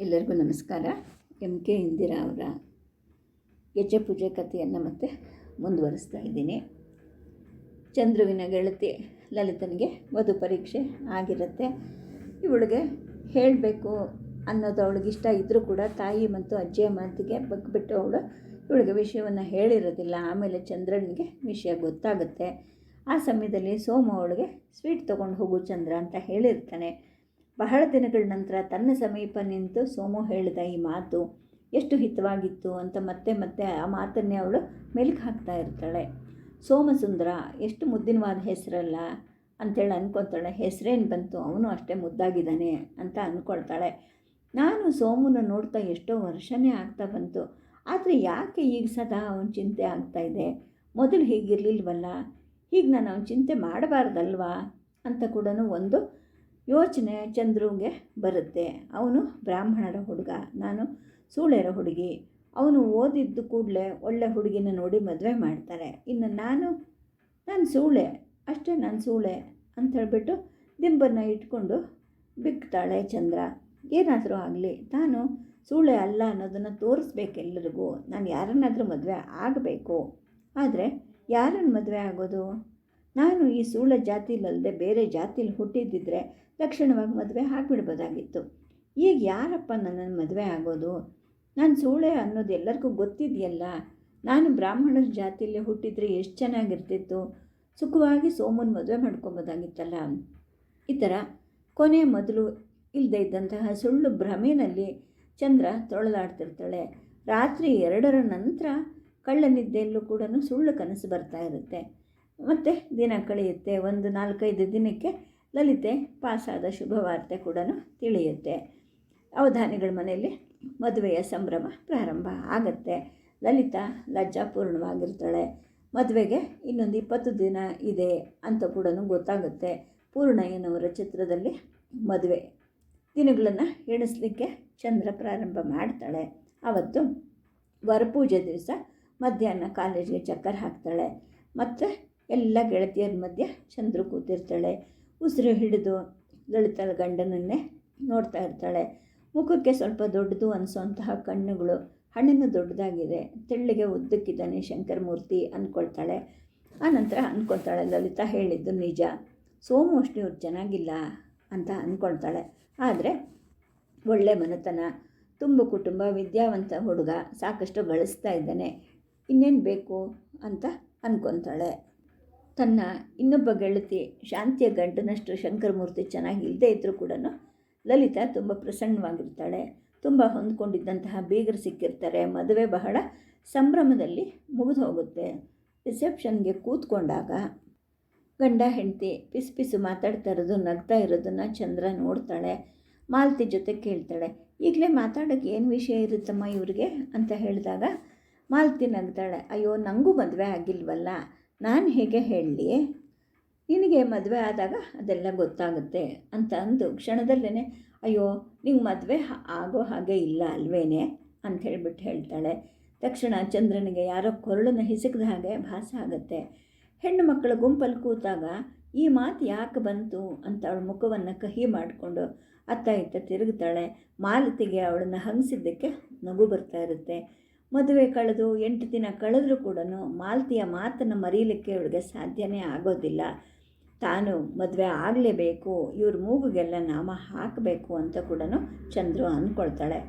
ಎಲ್ಲರಿಗೂ ನಮಸ್ಕಾರ. M K Indira ಅವರ ಗೆಜ್ಜೆ ಪೂಜೆ ಕಥೆಯನ್ನು ಮತ್ತೆ ಮುಂದುವರಿಸ್ತಾ ಇದ್ದೀನಿ. ಚಂದ್ರುವಿನ ಗೆಳತಿ ಲಲಿತನಿಗೆ ವಧು ಪರೀಕ್ಷೆ ಆಗಿರುತ್ತೆ. ಇವಳಿಗೆ ಹೇಳಬೇಕು ಅನ್ನೋದು ಅವಳಿಗೆ ಇಷ್ಟ ಇದ್ದರೂ ಕೂಡ ತಾಯಿ ಮತ್ತು ಅಜ್ಜಿಯ ಮಾತಿಗೆ ಬಗ್ಬಿಟ್ಟು ಅವಳು ಇವಳಿಗೆ ವಿಷಯವನ್ನು ಹೇಳಿರೋದಿಲ್ಲ. ಆಮೇಲೆ ಚಂದ್ರನಿಗೆ ವಿಷಯ ಗೊತ್ತಾಗುತ್ತೆ. ಆ ಸಮಯದಲ್ಲಿ ಸೋಮ ಅವಳಿಗೆ ಸ್ವೀಟ್ ತೊಗೊಂಡು ಹೋಗು ಚಂದ್ರ ಅಂತ ಹೇಳಿರ್ತಾನೆ. ಬಹಳ ದಿನಗಳ ನಂತರ ತನ್ನ ಸಮೀಪ ನಿಂತು ಸೋಮು ಹೇಳಿದ ಈ ಮಾತು ಎಷ್ಟು ಹಿತವಾಗಿತ್ತು ಅಂತ ಮತ್ತೆ ಮತ್ತೆ ಆ ಮಾತನ್ನೇ ಅವಳು ಮೆಲುಕು ಹಾಕ್ತಾ ಇರ್ತಾಳೆ. ಸೋಮಸುಂದರ, ಎಷ್ಟು ಮುದ್ದಿನವಾದ ಹೆಸರಲ್ಲ ಅಂತೇಳಿ ಅಂದ್ಕೊತಾಳೆ ಹೆಸರೇನು ಬಂತು? ಅವನು ಅಷ್ಟೇ ಮುದ್ದಾಗಿದ್ದಾನೆ ಅಂತ ಅಂದ್ಕೊಳ್ತಾಳೆ ನಾನು ಸೋಮನ ನೋಡ್ತಾ ಎಷ್ಟೋ ವರ್ಷನೇ ಆಗ್ತಾ ಬಂತು. ಆದರೆ ಯಾಕೆ ಈಗ ಸದಾ ಅವನ ಚಿಂತೆ ಆಗ್ತಾ ಇದೆ? ಮೊದಲು ಹೀಗಿರಲಿಲ್ವಲ್ಲ? ಈಗ ನಾನು ಅವನ ಚಿಂತೆ ಮಾಡಬಾರ್ದಲ್ವಾ? ಅಂತ ಕೂಡ ಒಂದು ಯೋಚನೆ ಚಂದ್ರುಗೆ ಬರುತ್ತೆ. ಅವನು ಬ್ರಾಹ್ಮಣರ ಹುಡುಗ, ನಾನು ಸೂಳೆರ ಹುಡುಗಿ. ಅವನು ಓದಿದ್ದು ಕೂಡಲೇ ಒಳ್ಳೆ ಹುಡುಗಿನ ನೋಡಿ ಮದುವೆ ಮಾಡ್ತಾರೆ. ಇನ್ನು ನಾನು ನಾನು ಸೂಳೆ ಅಷ್ಟೇ ನಾನು ಸೂಳೆ ಅಂತ ಹೇಳ್ಬಿಟ್ಟು ದಿಂಬನ್ನ ಇಟ್ಕೊಂಡು ಬಿಕ್ತಾಳೆ ಚಂದ್ರ. ಏನಾದರೂ ಆಗಲಿ, ತಾನು ಸೂಳೆ ಅಲ್ಲ ಅನ್ನೋದನ್ನು ತೋರಿಸ್ಬೇಕು ಎಲ್ಲರಿಗೂ ನಾನು ಯಾರನ್ನಾದರೂ ಮದುವೆ ಆಗಬೇಕು. ಆದರೆ ಯಾರನ್ನು ಮದುವೆ ಆಗೋದು? ನಾನು ಈ ಸೂಳ ಜಾತಿಲಲ್ಲದೆ ಬೇರೆ ಜಾತಿಲಿ ಹುಟ್ಟಿದ್ದಿದ್ರೆ ತಕ್ಷಣವಾಗಿ ಮದುವೆ ಆಗಿಬಿಡ್ಬೋದಾಗಿತ್ತು. ಈಗ ಯಾರಪ್ಪ ನನ್ನನ್ನು ಮದುವೆ ಆಗೋದು? ನಾನು ಸೂಳೆ ಅನ್ನೋದು ಎಲ್ಲರಿಗೂ ಗೊತ್ತಿದೆಯಲ್ಲ? ನಾನು ಬ್ರಾಹ್ಮಣರ ಜಾತಿಯಲ್ಲಿ ಹುಟ್ಟಿದರೆ ಎಷ್ಟು ಚೆನ್ನಾಗಿರ್ತಿತ್ತು? ಸುಖವಾಗಿ ಸೋಮನ ಮದುವೆ ಮಾಡ್ಕೊಬೋದಾಗಿತ್ತಲ್ಲ? ಈ ಥರ ಕೊನೆ ಮೊದಲು ಇಲ್ಲದೆ ಇದ್ದಂತಹ ಸುಳ್ಳು ಭ್ರಮೆಯಲ್ಲಿ ಚಂದ್ರ ತೊಳೆದಾಡ್ತಿರ್ತಾಳೆ ರಾತ್ರಿ ಎರಡರ ನಂತರ ಕಳ್ಳನಿದ್ದೆಯಲ್ಲೂ ಕೂಡ ಸುಳ್ಳು ಕನಸು ಬರ್ತಾ ಇರುತ್ತೆ. ಮತ್ತು ದಿನ ಕಳೆಯುತ್ತೆ. ಒಂದು ನಾಲ್ಕೈದು ದಿನಕ್ಕೆ ಲಲಿತೆ ಪಾಸಾದ ಶುಭವಾರ್ತೆ ಕೂಡ ತಿಳಿಯುತ್ತೆ. ಅವಧಾನಿಗಳ ಮನೆಯಲ್ಲಿ ಮದುವೆಯ ಸಂಭ್ರಮ ಪ್ರಾರಂಭ ಆಗುತ್ತೆ. ಲಲಿತಾ ಲಜ್ಜಾಪೂರ್ಣವಾಗಿರ್ತಾಳೆ. ಮದುವೆಗೆ ಇನ್ನೊಂದು ಇಪ್ಪತ್ತು ದಿನ ಇದೆ ಅಂತ ಕೂಡ ಗೊತ್ತಾಗುತ್ತೆ. ಪೂರ್ಣಯ್ಯನವರ ಚಿತ್ರದಲ್ಲಿ ಮದುವೆ ದಿನಗಳನ್ನು ಎಣಿಸ್ಲಿಕ್ಕೆ ಚಂದ್ರ ಪ್ರಾರಂಭ ಮಾಡ್ತಾಳೆ. ಅವತ್ತು ವರಪೂಜೆ ದಿವಸ ಮಧ್ಯಾಹ್ನ ಕಾಲೇಜಿಗೆ ಚಕ್ಕರ್ ಹಾಕ್ತಾಳೆ. ಮತ್ತು ಎಲ್ಲ ಗೆಳತಿಯರ ಮಧ್ಯೆ ಚಂದ್ರು ಕೂತಿರ್ತಾಳೆ. ಉಸಿರು ಹಿಡಿದು ಲಲಿತಳ ಗಂಡನನ್ನೇ ನೋಡ್ತಾ ಇರ್ತಾಳೆ. ಮುಖಕ್ಕೆ ಸ್ವಲ್ಪ ದೊಡ್ಡದು ಅನಿಸೋಂತಹ ಕಣ್ಣುಗಳು ಹಣ್ಣಿನ ದೊಡ್ಡದಾಗಿದೆ. ತೆಳ್ಳಿಗೆ ಉದ್ದಕ್ಕಿದ್ದಾನೆ ಶಂಕರಮೂರ್ತಿ ಅಂದ್ಕೊಳ್ತಾಳೆ ಆನಂತರ ಅಂದ್ಕೊಳ್ತಾಳೆ ಲಲಿತಾ ಹೇಳಿದ್ದು ನಿಜ. ಸೋಮು ಅಷ್ಟು ಇವ್ರು ಚೆನ್ನಾಗಿಲ್ಲ ಅಂತ ಅಂದ್ಕೊಳ್ತಾಳೆ ಆದರೆ ಒಳ್ಳೆ ಮನೆತನ. ತುಂಬ ಕುಟುಂಬ, ವಿದ್ಯಾವಂತ ಹುಡುಗ. ಸಾಕಷ್ಟು ಗಳಿಸ್ತಾ ಇದ್ದಾನೆ. ಇನ್ನೇನು ಬೇಕು? ಅಂತ ಅಂದ್ಕೊತಾಳೆ ತನ್ನ ಇನ್ನೊಬ್ಬ ಗೆಳತಿ ಶಾಂತಿಯ ಗಂಟನಷ್ಟು ಶಂಕರಮೂರ್ತಿ ಚೆನ್ನಾಗಿ ಇಲ್ಲದೆ ಇದ್ದರೂ ಕೂಡ ಲಲಿತಾ ತುಂಬ ಪ್ರಸನ್ನವಾಗಿರ್ತಾಳೆ. ತುಂಬ ಹೊಂದ್ಕೊಂಡಿದ್ದಂತಹ ಬೀಗರು ಸಿಕ್ಕಿರ್ತಾರೆ. ಮದುವೆ ಬಹಳ ಸಂಭ್ರಮದಲ್ಲಿ ಮುಗಿದು ಹೋಗುತ್ತೆ ರಿಸೆಪ್ಷನ್ಗೆ ಕೂತ್ಕೊಂಡಾಗ ಗಂಡ, ಹೆಂಡತಿ ಪಿಸು ಪಿಸು ಮಾತಾಡ್ತಾ ಇರೋದು, ನಗ್ತಾ ಇರೋದನ್ನು ಚಂದ್ರ ನೋಡ್ತಾಳೆ. ಮಾಲತಿ ಜೊತೆ ಕೇಳ್ತಾಳೆ, ಈಗಲೇ ಮಾತಾಡೋಕ್ಕೆ ಏನು ವಿಷಯ ಇರುತ್ತಮ್ಮ ಇವ್ರಿಗೆ? ಅಂತ ಹೇಳಿದಾಗ ಮಾಲತಿ ನಗ್ತಾಳೆ, ಅಯ್ಯೋ ನನಗೂ ಮದುವೆ ಆಗಿಲ್ವಲ್ಲ? ನಾನು ಹೇಗೆ ಹೇಳಲಿ ನಿನಗೆ ಮದುವೆ ಆದಾಗ ಅದೆಲ್ಲ ಗೊತ್ತಾಗುತ್ತೆ ಅಂತ ಅಂದು ಕ್ಷಣದಲ್ಲೇ ಅಯ್ಯೋ, ನಿಂಗೆ ಮದುವೆ ಆಗೋ ಹಾಗೆ ಇಲ್ಲ ಅಲ್ವೇನೆ ಅಂತ ಹೇಳಿಬಿಟ್ಟು ಹೇಳ್ತಾಳೆ. ತಕ್ಷಣ ಚಂದ್ರನಿಗೆ ಯಾರೋ ಕೊರಳನ್ನು ಹಿಸುಕಿದ ಹಾಗೆ ಭಾಸ ಆಗುತ್ತೆ. ಹೆಣ್ಣು ಮಕ್ಕಳ ಗುಂಪಲ್ಲಿ ಕೂತಾಗ, ಈ ಮಾತು ಯಾಕೆ ಬಂತು ಅಂತ ಅವಳ ಮುಖವನ್ನು ಕಹಿ ಮಾಡಿಕೊಂಡು ಅತ್ತ ಇತ್ತ ತಿರುಗುತ್ತಾಳೆ ಮಾಲತಿಗೆ ಅವಳನ್ನು ಹಂಗಿಸಿದ್ದಕ್ಕೆ ನಗು ಬರ್ತಾ ಇರುತ್ತೆ. ಮದುವೆ ಕಳೆದು ಎಂಟು ದಿನ ಕಳೆದರೂ ಕೂಡ ಮಾಲತಿಯ ಮಾತನ್ನು ಮರೀಲಿಕ್ಕೆ ಅವಳಿಗೆ ಸಾಧ್ಯನೇ ಆಗೋದಿಲ್ಲ. ತಾನು ಮದುವೆ ಆಗಲೇಬೇಕು, ಇವ್ರ ಮೂಗುಗೆಲ್ಲ ನಾಮ ಹಾಕಬೇಕು ಅಂತ ಕೂಡ ಚಂದ್ರು ಅಂದ್ಕೊಳ್ತಾಳೆ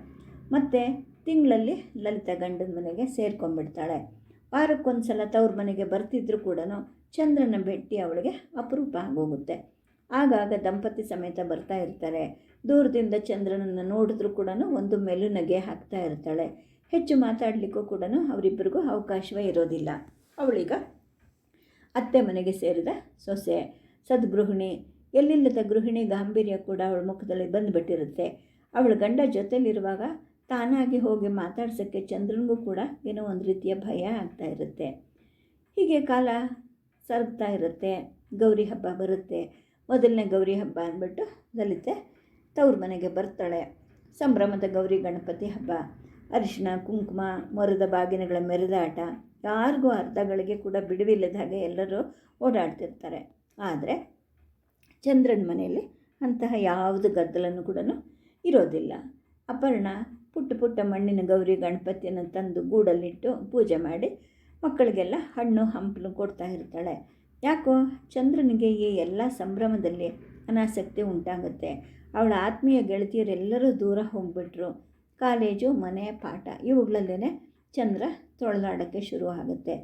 ಮತ್ತು ತಿಂಗಳಲ್ಲಿ ಲಲಿತ ಗಂಡನ ಮನೆಗೆ ಸೇರ್ಕೊಂಡ್ಬಿಡ್ತಾಳೆ. ವಾರಕ್ಕೊಂದು ಸಲ ತವ್ರ ಮನೆಗೆ ಬರ್ತಿದ್ರು ಕೂಡ ಚಂದ್ರನ ಭೇಟಿ ಅವಳಿಗೆ ಅಪರೂಪ ಆಗೋಗುತ್ತೆ. ಆಗಾಗ ದಂಪತಿ ಸಮೇತ ಬರ್ತಾ ಇರ್ತಾರೆ. ದೂರದಿಂದ ಚಂದ್ರನನ್ನು ನೋಡಿದ್ರೂ ಕೂಡ ಒಂದು ಮೆಲುನಗೆ ಹಾಕ್ತಾ ಇರ್ತಾಳೆ. ಹೆಚ್ಚು ಮಾತಾಡಲಿಕ್ಕೂ ಕೂಡ ಅವರಿಬ್ಬರಿಗೂ ಅವಕಾಶವೇ ಇರೋದಿಲ್ಲ. ಅವಳೀಗ ಅತ್ತೆ ಮನೆಗೆ ಸೇರಿದ ಸೊಸೆ, ಸದ್ಗೃಹಿಣಿ, ಎಲ್ಲಿಲ್ಲದ ಗೃಹಿಣಿ ಗಾಂಭೀರ್ಯ ಕೂಡ ಅವಳ ಮುಖದಲ್ಲಿ ಬಂದುಬಿಟ್ಟಿರುತ್ತೆ. ಅವಳ ಗಂಡ ಜೊತೆಲಿರುವಾಗ ತಾನಾಗಿ ಹೋಗಿ ಮಾತಾಡ್ಸೋಕ್ಕೆ ಚಂದ್ರನಿಗೂ ಕೂಡ ಏನೋ ಒಂದು ರೀತಿಯ ಭಯ ಆಗ್ತಾ ಇರುತ್ತೆ. ಹೀಗೆ ಕಾಲ ಸರ್ಗ್ತಾ ಇರುತ್ತೆ. ಗೌರಿ ಹಬ್ಬ ಬರುತ್ತೆ. ಮೊದಲನೇ ಗೌರಿ ಹಬ್ಬ ಅಂದ್ಬಿಟ್ಟು ಲಲಿತೆ ತವ್ರ ಮನೆಗೆ ಬರ್ತಾಳೆ. ಸಂಭ್ರಮದ ಗೌರಿ ಗಣಪತಿ ಹಬ್ಬ. ಅರಿಶಿನ, ಕುಂಕುಮ, ಮರದ ಬಾಗಿನಗಳ ಮೆರೆದಾಟ ಯಾರಿಗೂ ಅರ್ಧಗಳಿಗೆ ಕೂಡ ಬಿಡುವಿಲ್ಲದ ಹಾಗೆ ಎಲ್ಲರೂ ಓಡಾಡ್ತಿರ್ತಾರೆ. ಆದರೆ ಚಂದ್ರನ ಮನೆಯಲ್ಲಿ ಅಂತಹ ಯಾವುದು ಗದ್ದಲನ್ನು ಕೂಡ ಇರೋದಿಲ್ಲ. ಅಪರ್ಣ ಪುಟ್ಟ ಪುಟ್ಟ ಮಣ್ಣಿನ ಗೌರಿ ಗಣಪತಿಯನ್ನು ತಂದು ಗೂಡಲ್ಲಿಟ್ಟು ಪೂಜೆ ಮಾಡಿ ಮಕ್ಕಳಿಗೆಲ್ಲ ಹಣ್ಣು, ಹಂಪಲು ಕೊಡ್ತಾ ಇರ್ತಾಳೆ. ಯಾಕೋ ಚಂದ್ರನಿಗೆ ಈ ಎಲ್ಲ ಸಂಭ್ರಮದಲ್ಲಿ ಅನಾಸಕ್ತಿ ಉಂಟಾಗುತ್ತೆ. ಅವಳ ಆತ್ಮೀಯ ಗೆಳತಿಯರೆಲ್ಲರೂ ದೂರ ಹೋಗ್ಬಿಟ್ರು. ಕಾಲೇಜು, ಮನೆ, ಪಾಠ ಇವುಗಳಲ್ಲೇ ಚಂದ್ರ ತೊಳೆದಾಡೋಕ್ಕೆ ಶುರು ಆಗುತ್ತೆ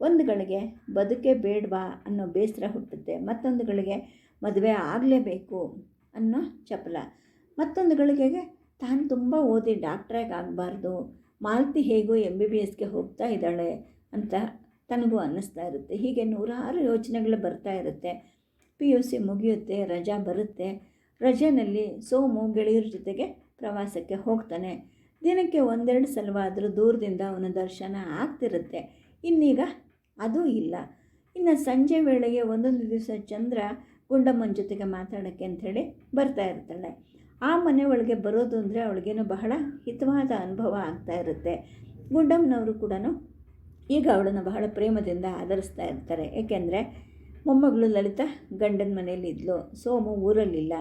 ಒಂದು ಗಳಿಗೆ ಬದುಕೆ ಬೇಡವಾ ಅನ್ನೋ ಬೇಸರ ಹುಟ್ಟುತ್ತೆ. ಮತ್ತೊಂದು ಗಳಿಗೆ ಮದುವೆ ಆಗಲೇಬೇಕು ಅನ್ನೋ ಚಪಲ. ಮತ್ತೊಂದು ಗಳಿಗೆಗೆ ತಾನು ತುಂಬ ಓದಿ ಡಾಕ್ಟ್ರಾಗಿ ಆಗಬಾರ್ದು ಮಾಲತಿ ಹೇಗೂ ಎಂ ಬಿ ಬಿ ಎಸ್ಗೆ ಹೋಗ್ತಾ ಇದ್ದಾಳೆ ಅಂತ ತನಗೂ ಅನ್ನಿಸ್ತಾ ಇರುತ್ತೆ. ಹೀಗೆ ನೂರಾರು ಯೋಚನೆಗಳು ಬರ್ತಾ ಇರುತ್ತೆ. ಪಿ ಯು ಸಿ ಮುಗಿಯುತ್ತೆ, ರಜಾ ಬರುತ್ತೆ. ರಜೆಯಲ್ಲಿ ಸೋಮು, ಗೆಳೆಯರ ಜೊತೆಗೆ ಪ್ರವಾಸಕ್ಕೆ ಹೋಗ್ತಾನೆ. ದಿನಕ್ಕೆ ಒಂದೆರಡು ಸಲವಾದರೂ ದೂರದಿಂದ ಅವನ ದರ್ಶನ ಆಗ್ತಿರುತ್ತೆ. ಇನ್ನೀಗ ಅದೂ ಇಲ್ಲ. ಇನ್ನು ಸಂಜೆ ವೇಳೆಗೆ ಒಂದೊಂದು ದಿವಸ ಚಂದ್ರ ಗುಂಡಮ್ಮನ ಜೊತೆಗೆ ಮಾತಾಡೋಕ್ಕೆ ಅಂಥೇಳಿ ಬರ್ತಾ ಇರ್ತಾಳೆ. ಆ ಮನೆ ಒಳಗೆ ಬರೋದು ಅಂದರೆ ಅವಳಿಗೇನೋ ಬಹಳ ಹಿತವಾದ ಅನುಭವ ಆಗ್ತಾ ಇರುತ್ತೆ. ಗುಂಡಮ್ಮನವರು ಕೂಡ ಈಗ ಅವಳನ್ನು ಬಹಳ ಪ್ರೇಮದಿಂದ ಆಧರಿಸ್ತಾ ಇರ್ತಾರೆ. ಏಕೆಂದರೆ ಮೊಮ್ಮಗಳು ಲಲಿತಾ ಗಂಡನ ಮನೆಯಲ್ಲಿ ಇದ್ಲು. ಸೋಮು ಊರಲ್ಲಿಲ್ಲ.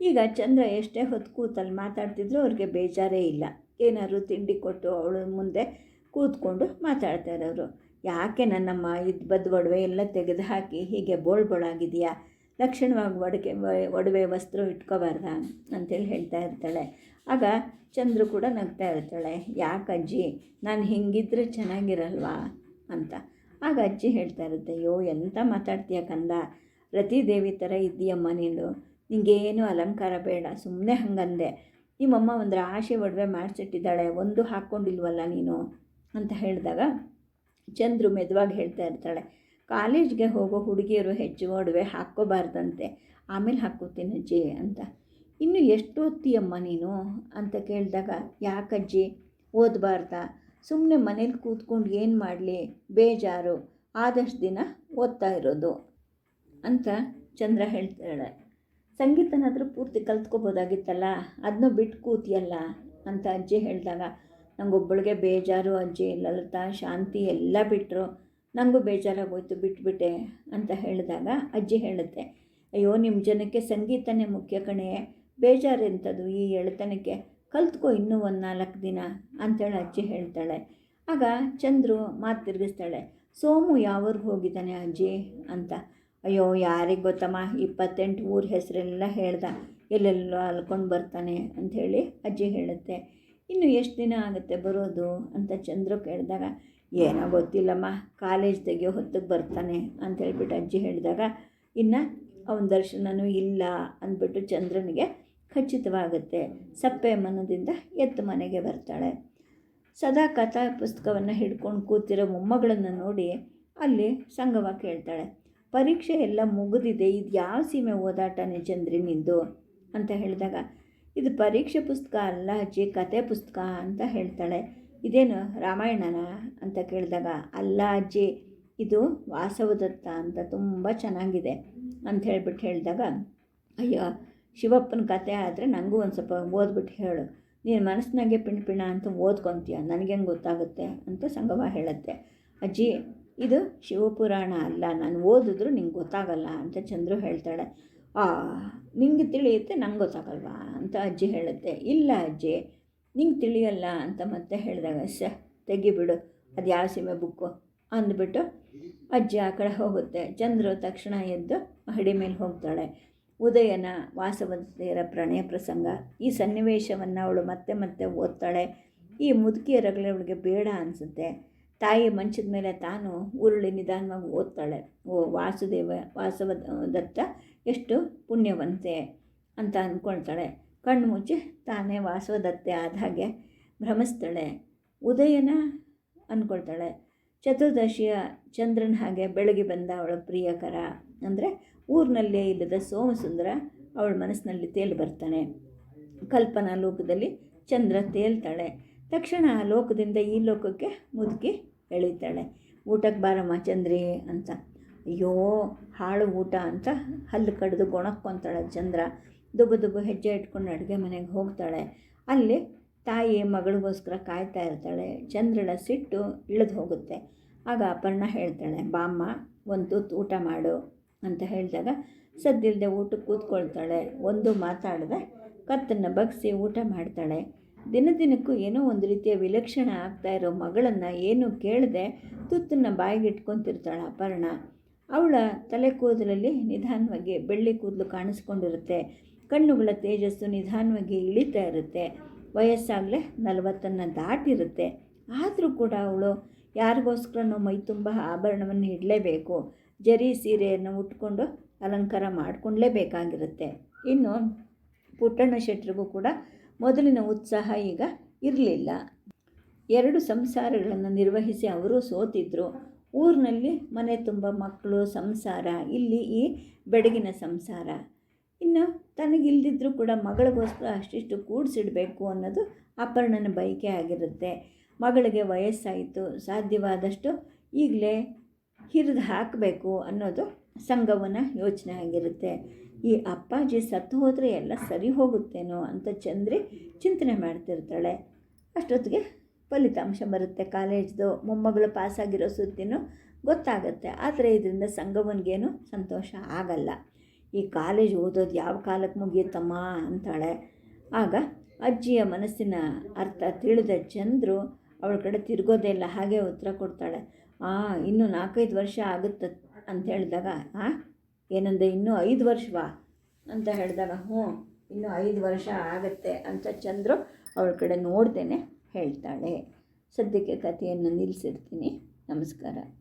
ಈಗ ಚಂದ್ರ ಎಷ್ಟೇ ಹೊತ್ತು ಕೂತಲ್ಲಿ ಮಾತಾಡ್ತಿದ್ರು ಅವ್ರಿಗೆ ಬೇಜಾರೇ ಇಲ್ಲ. ಏನಾದ್ರು ತಿಂಡಿ ಕೊಟ್ಟು ಅವಳ ಮುಂದೆ ಕೂತ್ಕೊಂಡು ಮಾತಾಡ್ತಾ ಇರೋರು. ಯಾಕೆ ನನ್ನಮ್ಮ ಇದು ಬದ್ ಒಡವೆ ಎಲ್ಲ ತೆಗೆದು ಹಾಕಿ ಹೀಗೆ ಬೋಳ್ ಬೋಳಾಗಿದೆಯಾ ಲಕ್ಷಣವಾಗಿ ಒಡಕೆ ಒಡವೆ ವಸ್ತ್ರ ಇಟ್ಕೋಬಾರ್ದಾ? ಅಂತೇಳಿ ಹೇಳ್ತಾ ಇರ್ತಾಳೆ. ಆಗ ಚಂದ್ರು ಕೂಡ ನಗ್ತಾ ಇರ್ತಾಳೆ. ಯಾಕಜ್ಜಿ ನಾನು ಹಿಂಗಿದ್ರೆ ಚೆನ್ನಾಗಿರಲ್ವಾ? ಅಂತ. ಆಗ ಅಜ್ಜಿ ಹೇಳ್ತಾ ಇರುತ್ತೆ, ಅಯ್ಯೋ, ಎಂತ ಮಾತಾಡ್ತೀಯ ಕಂದ? ರತಿದೇವಿ ಥರ ಇದ್ದೀಯಮ್ಮ ನೀನು. ನಿಂಗೇನು ಅಲಂಕಾರ ಬೇಡ ಸುಮ್ಮನೆ ಹಂಗಂದೆ. ನಿಮ್ಮಮ್ಮ ಒಂದು ರಾಶಿ ಒಡವೆ ಮಾಡಿಸಿಟ್ಟಿದ್ದಾಳೆ, ಒಂದು ಹಾಕ್ಕೊಂಡಿಲ್ವಲ್ಲ ನೀನು? ಅಂತ ಹೇಳಿದಾಗ ಚಂದ್ರು ಮೆದುವಾಗಿ ಹೇಳ್ತಾ ಇರ್ತಾಳೆ, ಕಾಲೇಜ್ಗೆ ಹೋಗೋ ಹುಡುಗಿಯರು ಹೆಚ್ಚು ಒಡವೆ ಹಾಕ್ಕೋಬಾರ್ದಂತೆ, ಆಮೇಲೆ ಹಾಕ್ಕೋತೀನಿ ಅಜ್ಜಿ ಅಂತ. ಇನ್ನು ಎಷ್ಟು ಓದ್ತೀಯಮ್ಮ ನೀನು? ಅಂತ ಕೇಳಿದಾಗ, ಯಾಕಜ್ಜಿ? ಓದಬಾರ್ದ. ಸುಮ್ಮನೆ ಮನೇಲಿ ಕೂತ್ಕೊಂಡು ಏನು ಮಾಡಲಿ? ಬೇಜಾರು. ಆದಷ್ಟು ದಿನ ಓದ್ತಾ ಇರೋದು. ಅಂತ ಚಂದ್ರ ಹೇಳ್ತಾಳೆ. ಸಂಗೀತನಾದರೂ ಪೂರ್ತಿ ಕಲ್ತ್ಕೋಬೋದಾಗಿತ್ತಲ್ಲ? ಅದನ್ನೂ ಬಿಟ್ಟು ಕೂತಿಯಲ್ಲ? ಅಂತ ಅಜ್ಜಿ ಹೇಳಿದಾಗ, ನಂಗೊಬ್ಬಳಿಗೆ ಬೇಜಾರು, ಅಜ್ಜಿ, ಲಲಿತಾ, ಶಾಂತಿ ಎಲ್ಲ ಬಿಟ್ಟರು ನನಗೂ ಬೇಜಾರಾಗೋಯ್ತು, ಬಿಟ್ಬಿಟ್ಟೆ ಅಂತ ಹೇಳಿದಾಗ ಅಜ್ಜಿ ಹೇಳುತ್ತೆ, ಅಯ್ಯೋ ನಿಮ್ಮ ಜನಕ್ಕೆ ಸಂಗೀತನೇ ಮುಖ್ಯ ಕಣೆ. ಬೇಜಾರೆಂಥದ್ದು ಈ ಎಳೆತನಕ್ಕೆ ಕಲ್ತ್ಕೋ ಇನ್ನೂ ಒಂದು ನಾಲ್ಕು ದಿನ ಅಂತೇಳಿ ಅಜ್ಜಿ ಹೇಳ್ತಾಳೆ. ಆಗ ಚಂದ್ರು ಮಾತು ತಿರುಗಿಸ್ತಾಳೆ, ಸೋಮು ಯಾವ್ರಿಗೆ ಹೋಗಿದ್ದಾನೆ ಅಜ್ಜಿ? ಅಂತ. ಅಯ್ಯೋ, ಯಾರಿಗೆ ಗೊತ್ತಮ್ಮ? ಇಪ್ಪತ್ತೆಂಟು ಊರ ಹೆಸರೆಲ್ಲ ಹೇಳ್ದ. ಎಲ್ಲೆಲ್ಲೋ ಅಲ್ಕೊಂಡು ಬರ್ತಾನೆ ಅಂಥೇಳಿ ಅಜ್ಜಿ ಹೇಳುತ್ತೆ. ಇನ್ನು ಎಷ್ಟು ದಿನ ಆಗುತ್ತೆ ಬರೋದು? ಅಂತ ಚಂದ್ರು ಕೇಳಿದಾಗ, ಏನೋ ಗೊತ್ತಿಲ್ಲಮ್ಮ. ಕಾಲೇಜ್ ತೆಗಿಯೋ ಹೊತ್ತಿಗೆ ಬರ್ತಾನೆ. ಅಂತ ಹೇಳ್ಬಿಟ್ಟು ಅಜ್ಜಿ ಹೇಳಿದಾಗ, ಇನ್ನು ಅವನ ದರ್ಶನವೂ ಇಲ್ಲ. ಅಂದ್ಬಿಟ್ಟು ಚಂದ್ರನಿಗೆ ಖಚಿತವಾಗುತ್ತೆ. ಸಪ್ಪೆ ಮನದಿಂದ ಎತ್ತು ಮನೆಗೆ ಬರ್ತಾಳೆ. ಸದಾ ಕಥಾ ಪುಸ್ತಕವನ್ನು ಹಿಡ್ಕೊಂಡು ಕೂತಿರೋ ಮೊಮ್ಮಗಳನ್ನು ನೋಡಿ ಅಲ್ಲಿ ಸಂಗವ ಕೇಳ್ತಾಳೆ. ಪರೀಕ್ಷೆ ಎಲ್ಲ ಮುಗಿದಿದೆ, ಇದು ಯಾವ ಸೀಮೆ ಓದಾಟನೇ ಚಂದ್ರಿನಿಂದು ಅಂತ ಹೇಳಿದಾಗ, ಇದು ಪರೀಕ್ಷೆ ಪುಸ್ತಕ ಅಲ್ಲ ಅಜ್ಜಿ, ಕತೆ ಪುಸ್ತಕ ಅಂತ ಹೇಳ್ತಾಳೆ. ಇದೇನು ರಾಮಾಯಣನ ಅಂತ ಕೇಳಿದಾಗ, ಅಲ್ಲ ಅಜ್ಜಿ, ಇದು ವಾಸವದತ್ತ ಅಂತ ತುಂಬ ಚೆನ್ನಾಗಿದೆ ಅಂತ ಹೇಳ್ಬಿಟ್ಟು ಹೇಳಿದಾಗ, ಅಯ್ಯೋ, ಶಿವಪ್ಪನ ಕತೆ ಆದರೆ ನನಗೂ ಒಂದು ಸ್ವಲ್ಪ ಓದ್ಬಿಟ್ಟು ಹೇಳು. ನೀನು ಮನಸ್ಸಿನಾಗೆ ಪಿಣ ಪಿಣ ಅಂತ ಓದ್ಕೊತೀಯ ನನಗೇನು ಗೊತ್ತಾಗುತ್ತೆ ಅಂತ ಸಂಗಮ ಹೇಳುತ್ತೆ. ಅಜ್ಜಿ ಇದು ಶಿವಪುರಾಣ ಅಲ್ಲ. ನಾನು ಓದಿದ್ರು ನಿಂಗೆ ಗೊತ್ತಾಗಲ್ಲ ಅಂತ ಚಂದ್ರು ಹೇಳ್ತಾಳೆ. ಆ, ನಿಂಗೆ ತಿಳಿಯುತ್ತೆ ನಂಗೆ ಗೊತ್ತಾಗಲ್ವಾ ಅಂತ ಅಜ್ಜಿ ಹೇಳುತ್ತೆ. ಇಲ್ಲ ಅಜ್ಜಿ, ನಿಂಗೆ ತಿಳಿಯಲ್ಲ ಅಂತ ಮತ್ತೆ ಹೇಳಿದಾಗ ಸ ತೆಗಿಬಿಡು, ಅದು ಯಾವ ಸೀಮೆ ಬುಕ್ಕು? ಅಂದ್ಬಿಟ್ಟು ಅಜ್ಜಿ ಆ ಕಡೆ ಹೋಗುತ್ತೆ. ಚಂದ್ರು ತಕ್ಷಣ ಎದ್ದು ಮಹಡಿ ಮೇಲೆ ಹೋಗ್ತಾಳೆ. ಉದಯನ ವಾಸವಂತೆಯರ ಪ್ರಣಯ ಪ್ರಸಂಗ. ಈ ಸನ್ನಿವೇಶವನ್ನು ಅವಳು ಮತ್ತೆ ಮತ್ತೆ ಓದ್ತಾಳೆ. ಈ ಮುದುಕಿಯರಗಳೇ ಅವಳಿಗೆ ಬೇಡ ಅನಿಸುತ್ತೆ. ತಾಯಿ ಮಂಚದ ಮೇಲೆ ತಾನು ಉರುಳಿ ನಿಧಾನವಾಗಿ ಓದ್ತಾಳೆ. ಓ, ವಾಸುದೇವ ವಾಸವ ದತ್ತ ಎಷ್ಟು ಪುಣ್ಯವಂತೆ ಅಂತ ಅಂದ್ಕೊಳ್ತಾಳೆ. ಕಣ್ಣು ಮುಚ್ಚಿ ತಾನೇ ವಾಸವದತ್ತೆ ಆದ ಹಾಗೆ ಭ್ರಮಿಸ್ತಾಳೆ. ಉದಯನ ಅಂದ್ಕೊಳ್ತಾಳೆ, ಚತುರ್ದಶಿಯ ಚಂದ್ರನ ಹಾಗೆ ಬೆಳಗ್ಗೆ ಬಂದ ಅವಳ ಪ್ರಿಯಕರ. ಅಂದರೆ ಊರಿನಲ್ಲೇ ಇಲ್ಲದ ಸೋಮಸುಂದರ ಅವಳ ಮನಸ್ಸಿನಲ್ಲಿ ತೇಲಿ ಬರ್ತಾನೆ. ಕಲ್ಪನಾ ಲೋಕದಲ್ಲಿ ಚಂದ್ರ ತೇಲ್ತಾಳೆ. ತಕ್ಷಣ ಆ ಲೋಕದಿಂದ ಈ ಲೋಕಕ್ಕೆ ಮುದುಕಿ ಎಳಿತಾಳೆ. ಊಟಕ್ಕೆ ಬಾರಮ್ಮ ಚಂದ್ರಿ ಅಂತ. ಅಯ್ಯೋ, ಹಾಳು ಊಟ ಅಂತ ಹಲ್ಲು ಕಡಿದು ಗೊಣಕ್ಕೊತಾಳೆ ಚಂದ್ರ. ದುಬ್ಬು ದುಬ್ಬು ಹೆಜ್ಜೆ ಇಟ್ಕೊಂಡು ಅಡುಗೆ ಮನೆಗೆ ಹೋಗ್ತಾಳೆ. ಅಲ್ಲಿ ತಾಯಿ ಮಗಳಿಗೋಸ್ಕರ ಕಾಯ್ತಾ ಇರ್ತಾಳೆ. ಚಂದ್ರಳ ಸಿಟ್ಟು ಇಳಿದು ಹೋಗುತ್ತೆ. ಆಗ ಅಪರ್ಣ ಹೇಳ್ತಾಳೆ, ಬಾಮ್ಮ, ಒಂದು ತುತ್ತು ಊಟ ಮಾಡು ಅಂತ ಹೇಳಿದಾಗ ಸದ್ದಿಲ್ಲದೆ ಊಟಕ್ಕೆ ಕೂತ್ಕೊಳ್ತಾಳೆ. ಒಂದು ಮಾತಾಡದೆ ಕತ್ತನ್ನು ಬಗ್ಸಿ ಊಟ ಮಾಡ್ತಾಳೆ. ದಿನ ದಿನಕ್ಕೂ ಏನೋ ಒಂದು ರೀತಿಯ ವಿಲಕ್ಷಣ ಆಗ್ತಾ ಇರೋ ಮಗಳನ್ನು ಏನು ಕೇಳದೆ ತುತ್ತನ್ನು ಬಾಯಿಗೆ ಇಟ್ಕೊತಿರ್ತಾಳೆ ಅಪರ್ಣ. ಅವಳ ತಲೆ ಕೂದಲಲ್ಲಿ ನಿಧಾನವಾಗಿ ಬೆಳ್ಳಿ ಕೂದಲು ಕಾಣಿಸ್ಕೊಂಡಿರುತ್ತೆ. ಕಣ್ಣುಗಳ ತೇಜಸ್ಸು ನಿಧಾನವಾಗಿ ಇಳಿತಾ ಇರುತ್ತೆ. ವಯಸ್ಸಾಗಲೇ ನಲವತ್ತನ್ನು ದಾಟಿರುತ್ತೆ. ಆದರೂ ಕೂಡ ಅವಳು ಯಾರಿಗೋಸ್ಕರನೋ ಮೈ ತುಂಬ ಆಭರಣವನ್ನು ಇಡಲೇಬೇಕು. ಜರಿ ಸೀರೆಯನ್ನು ಉಟ್ಕೊಂಡು ಅಲಂಕಾರ ಮಾಡಿಕೊಂಡ್ಲೇಬೇಕಾಗಿರುತ್ತೆ. ಇನ್ನು ಪುಟ್ಟಣ್ಣ ಶೆಟ್ರಿಗೂ ಕೂಡ ಮೊದಲಿನ ಉತ್ಸಾಹ ಈಗ ಇರಲಿಲ್ಲ. ಎರಡು ಸಂಸಾರಗಳನ್ನು ನಿರ್ವಹಿಸಿ ಅವರು ಸೋತಿದ್ರು. ಊರಿನಲ್ಲಿ ಮನೆ ತುಂಬ ಮಕ್ಕಳು, ಸಂಸಾರ, ಇಲ್ಲಿ ಈ ಬೆಡಗಿನ ಸಂಸಾರ. ಇನ್ನು ತನಗಿಲ್ದಿದ್ರೂ ಕೂಡ ಮಗಳಿಗೋಸ್ಕರ ಅಷ್ಟಿಷ್ಟು ಕೂಡಿಸಿಡಬೇಕು ಅನ್ನೋದು ಅಪರ್ಣನ ಬಯಕೆ ಆಗಿರುತ್ತೆ. ಮಗಳಿಗೆ ವಯಸ್ಸಾಯಿತು, ಸಾಧ್ಯವಾದಷ್ಟು ಈಗಲೇ ಹಿರಿದು ಹಾಕಬೇಕು ಅನ್ನೋದು ಸಂಗವನ ಯೋಚನೆ ಆಗಿರುತ್ತೆ. ಈ ಅಪ್ಪಾಜಿ ಸತ್ತು ಹೋದರೆ ಎಲ್ಲ ಸರಿ ಹೋಗುತ್ತೇನೋ ಅಂತ ಚಂದ್ರಿ ಚಿಂತನೆ ಮಾಡ್ತಿರ್ತಾಳೆ. ಅಷ್ಟೊತ್ತಿಗೆ ಫಲಿತಾಂಶ ಬರುತ್ತೆ. ಕಾಲೇಜ್ದು ಮೊಮ್ಮಗಳು ಪಾಸಾಗಿರೋ ಸುದ್ದಿನೂ ಗೊತ್ತಾಗುತ್ತೆ. ಆದರೆ ಇದರಿಂದ ಸಂಗವನಿಗೇನು ಸಂತೋಷ ಆಗಲ್ಲ. ಈ ಕಾಲೇಜ್ ಓದೋದು ಯಾವ ಕಾಲಕ್ಕೆ ಮುಗಿಯುತ್ತಮ್ಮ ಅಂತಾಳೆ. ಆಗ ಅಜ್ಜಿಯ ಮನಸ್ಸಿನ ಅರ್ಥ ತಿಳಿದ ಚಂದ್ರು ಅವಳ ಕಡೆ ತಿರುಗೋದೇ ಇಲ್ಲ. ಹಾಗೆ ಉತ್ತರ ಕೊಡ್ತಾಳೆ. ಆ, ಇನ್ನೂ ನಾಲ್ಕೈದು ವರ್ಷ ಆಗುತ್ತೆ ಅಂತ ಹೇಳಿದಾಗ, ಆ ಏನಂದೆ, ಇನ್ನೂ ಐದು ವರ್ಷವಾ? ಅಂತ ಹೇಳಿದಾಗ, ಹ್ಞೂ, ಇನ್ನೂ ಐದು ವರ್ಷ ಆಗುತ್ತೆ ಅಂತ ಚಂದ್ರು ಅವಳ ಕಡೆ ನೋಡ್ದೇನೆ ಹೇಳ್ತಾಳೆ. ಸದ್ಯಕ್ಕೆ ಕಥೆಯನ್ನು ನಿಲ್ಲಿಸಿರ್ತೀನಿ ನಮಸ್ಕಾರ.